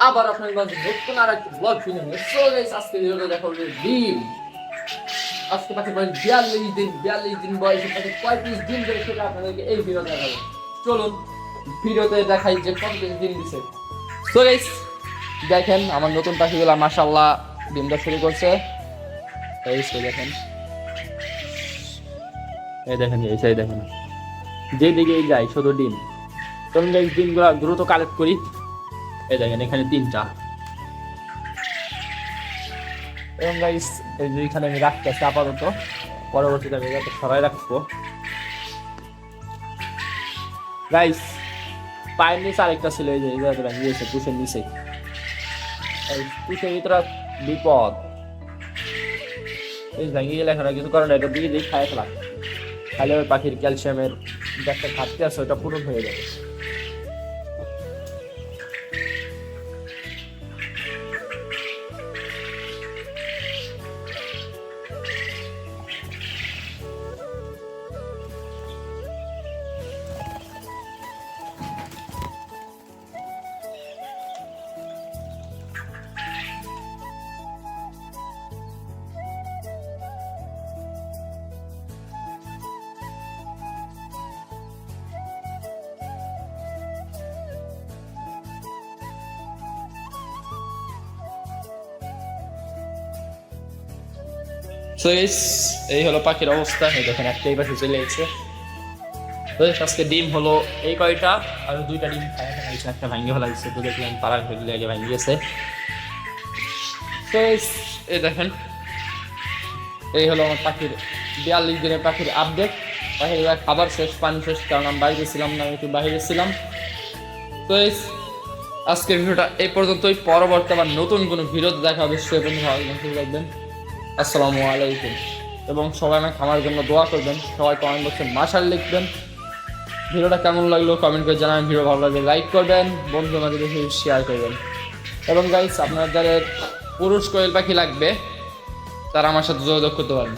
আবার মাঝে নতুন আর একটা ব্লগ ডিম। আজকে পাখি বিয়াল্লিশ দিন বিয়াল্লিশ দিন পঁয়ত্রিশ দিন এই চলুন দেখাই যে গাইস দেখেন আমার নতুন ডিমটা শুরু করছে। এই দেখেন। এই দেখেন এই দেখেন। যেদিকে যাই শুধু ডিম। চলুন গাইস ডিমগুলো দ্রুত কালেক্ট করি। এই দেখেন, এখানে তিনটা। এবং গাইস এই যে এখানে আমি রাখতেছি আপাতত। পরবর্তীতে আমি যাতে সরাই রাখব। গাইস পায়ের নিচে আরেকটা ছিল, এই যে, এই জায়গাটা ভেঙে পুষের নিচে। এই পুষের ভিতরে বিপদ। এই ভেঙে গেলে এখন কিছু কারণ এটা দিয়ে দিয়ে খায় ফেলা। তাহলে ওই পাখির ক্যালসিয়ামের যে একটা ঘাটতি আছে, ওটা পূরণ হয়ে যাবে। তো এই হলো পাখির অবস্থা। দেখেন, একটাই পাখি চলে এসেছে। তো আজকে ডিম হলো এই কয়টা? আর দুইটা ডিম খায় ফেলাইছে একটা ভাঙ্গে ফেলাইছে তো, দেখলাম পাড়ার ফেলে আগে ভাঙ্গে গেছে তো এই দেখেন, এই হলো আমার পাখির বিয়াল্লিশ দিনের পাখির আপডেট পাখির খাবার শেষ, পানি শেষ, কারণ আমি বাইরে ছিলাম না, আমি একটু বাইরে ছিলাম। তো এই আজকের ভিডিওটা এই পর্যন্তই। পরবর্তী আবার নতুন কোনো ভিডিওতে দেখা হবে। সে ভালো থাকবেন। আসসালামু আলাইকুম। এবং সবাই আমার খামার জন্য দোয়া করবেন, সবাই কমেন্ট বক্সে মাসাল লিখবেন। ভিডিওটা কেমন লাগল কমেন্ট করে জানাবেন, ভিডিও ভালো লাগলে লাইক করবেন বন্ধু আমাদের বেশি শেয়ার করবেন। এবং গাইস আপনাদের পুরুষ কোয়েল পাখি লাগবে, তারা আমার সাথে যোগাযোগ করতে পারেন।